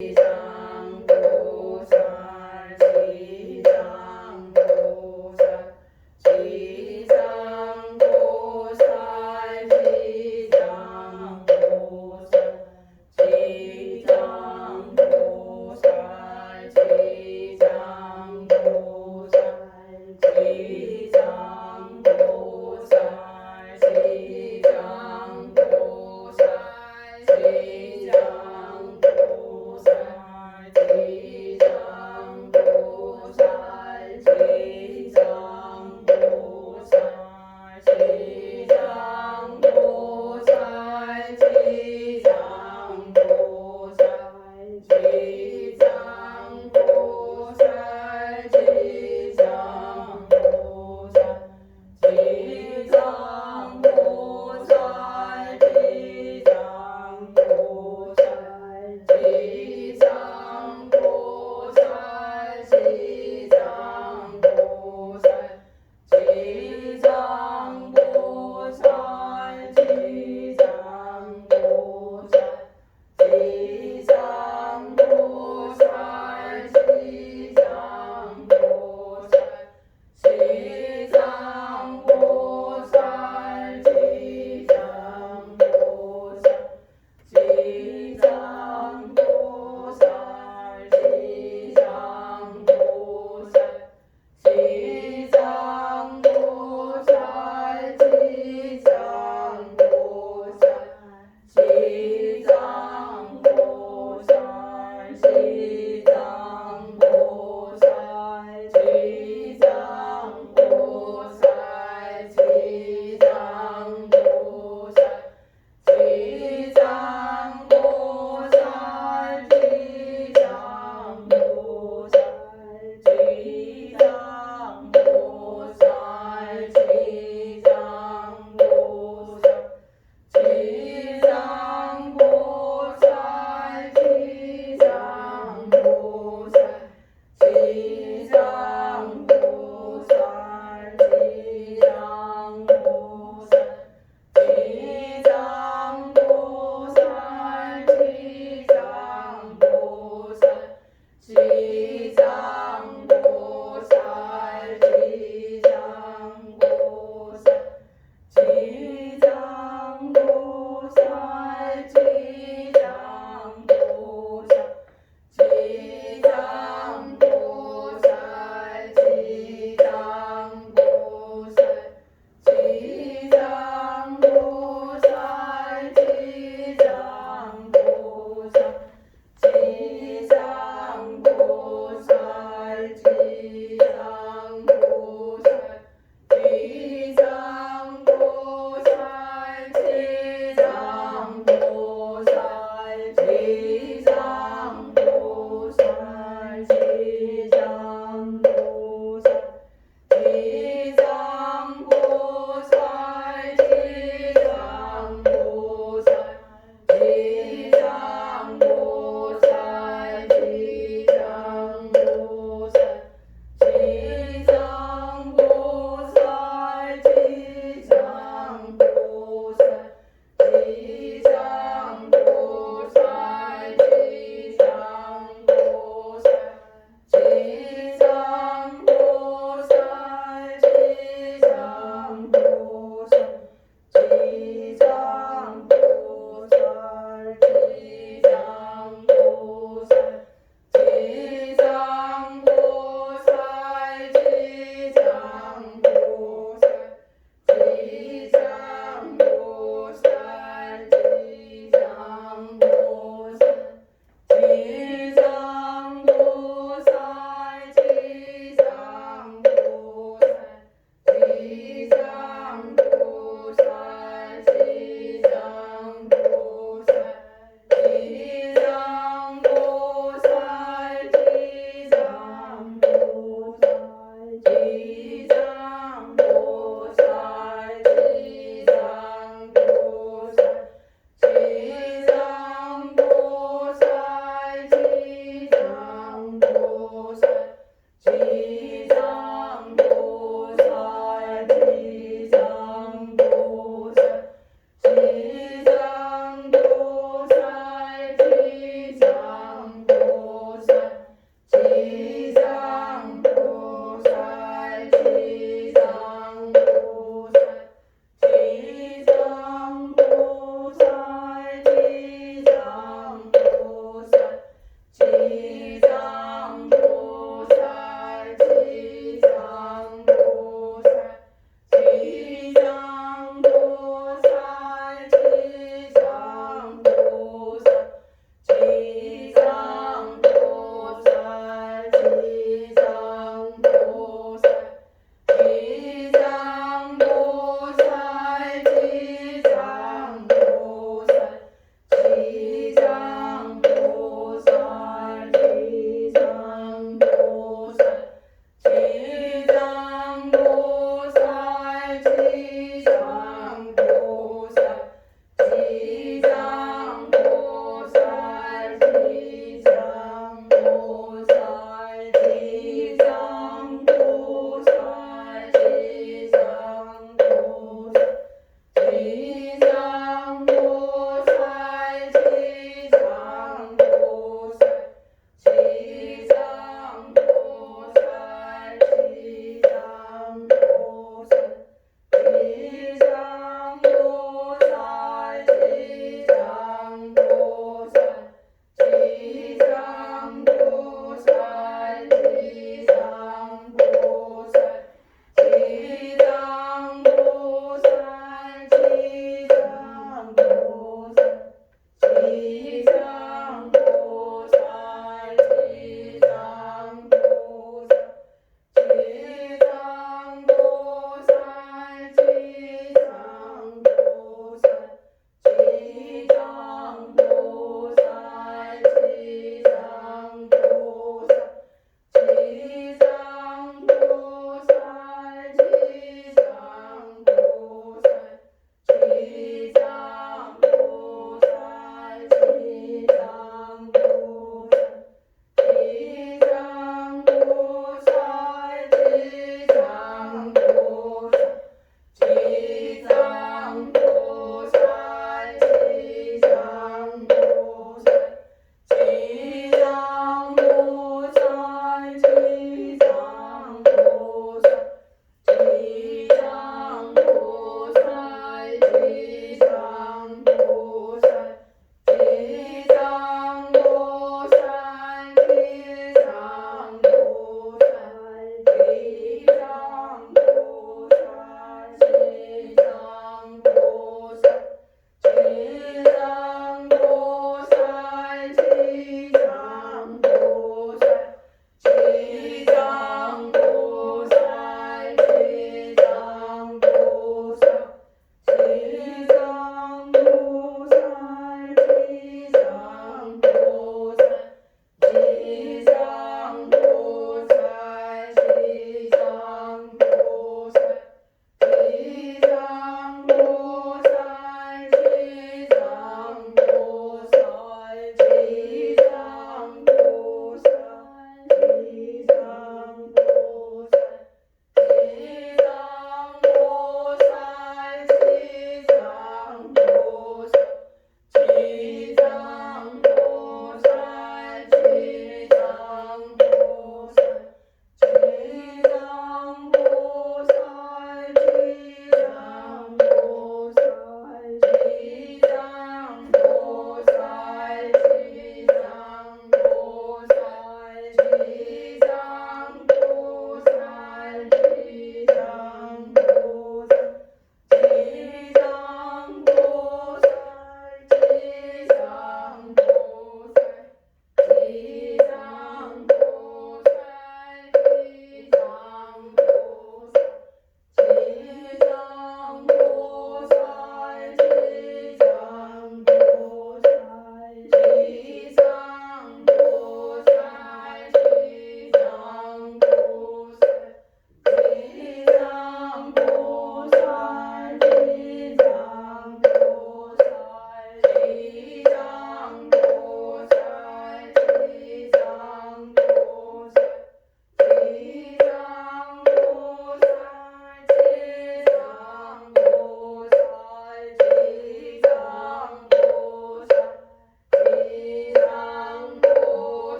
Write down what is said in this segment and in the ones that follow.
Jesus.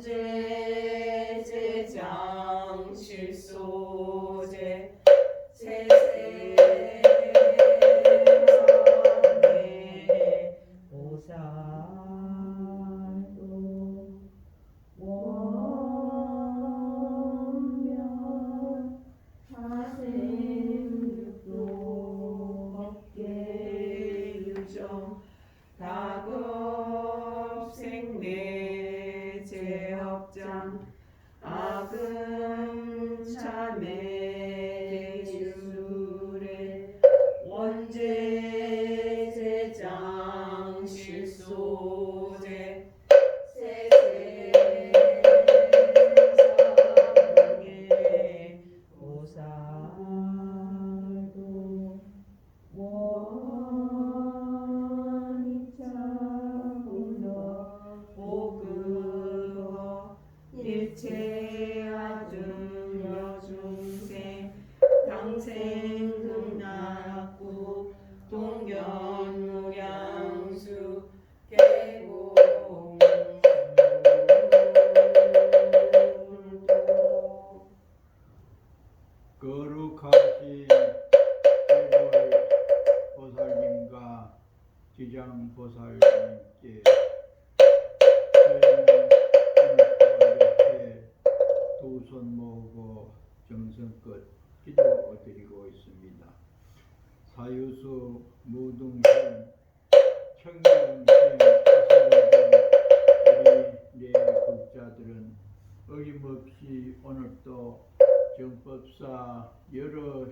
원제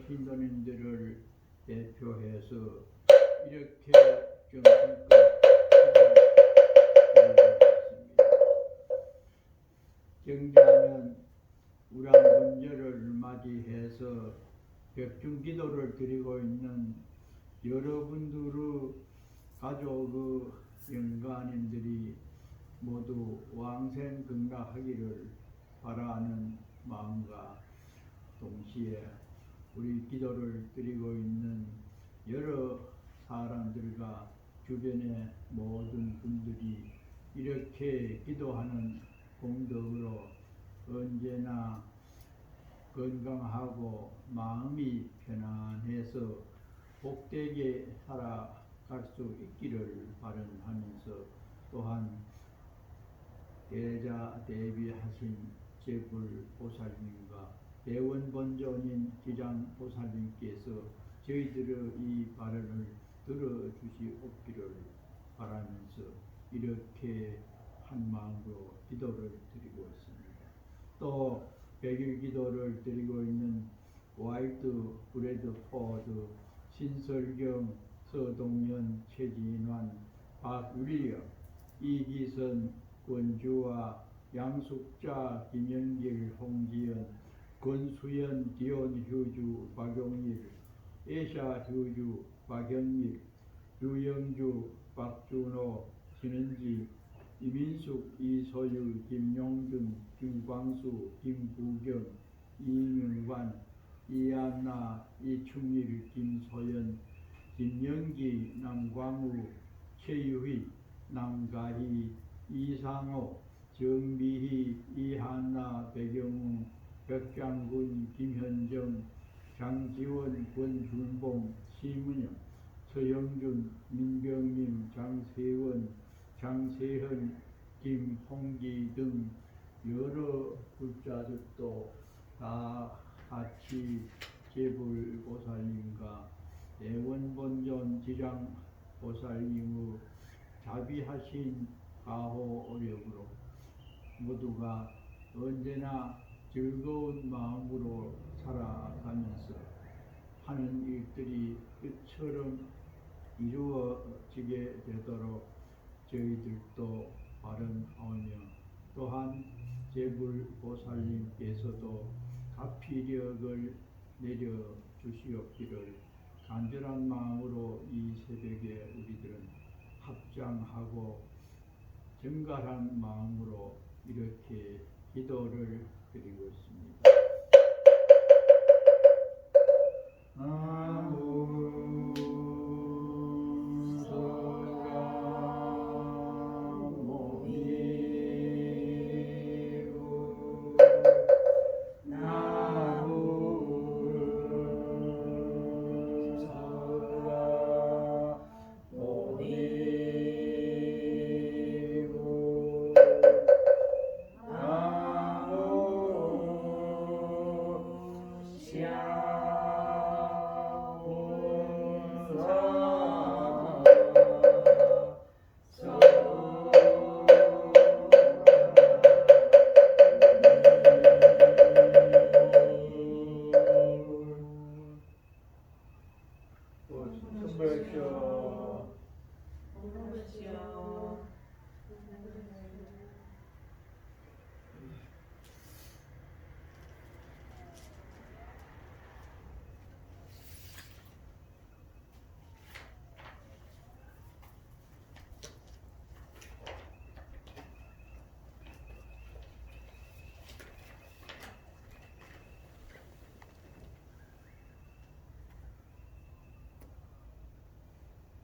신도님들을 대표해서 이렇게 있습니다. 경자는 우량분절을 맞이해서 벽중기도를 드리고 있는 여러분들의 가족의 영가님들이 모두 왕생긍락하기를 바라는 마음과 동시에 우리 기도를 드리고 있는 여러 사람들과 주변의 모든 분들이 이렇게 기도하는 공덕으로 언제나 건강하고 마음이 편안해서 복되게 살아갈 수 있기를 바람하면서 또한 대자 대비하신 제불 보살님과 대원본존인 기장 보살님께서 저희들의 이 발언을 들어주시옵기를 바라면서 이렇게 한 마음으로 기도를 드리고 있습니다. 또 백일 기도를 드리고 있는 와이드 브레드 포드 신설경 서동현 최진환 박유리영 이기선 권주와 양숙자 김영길 홍지연 권수연 디온 휴주 박용일 에샤 휴주 박영일 유영주, 박준호, 신은지, 이민숙, 이소유, 김용준, 김광수, 김부경, 이명관, 이안나, 이충일, 김소연, 김영기, 남광우, 최유희, 남가희, 이상호, 정미희, 이한나, 배경웅, 백장군, 김현정, 장지원, 권준봉, 심은영, 서영준, 민경림, 장세원, 장세현, 김홍기 등 여러 불자들도 다 같이 제불보살님과 대원본전 지장보살님의 자비하신 가호 오력으로 모두가 언제나 즐거운 마음으로 살아가면서 하는 일들이 끝처럼 이루어지게 되도록 저희들도 바람하며 또한 제불보살님께서도 가피력을 내려 주시옵기를 간절한 마음으로 이 새벽에 우리들은 합장하고 정갈한 마음으로 이렇게 기도를 그리고 있습니다. 아무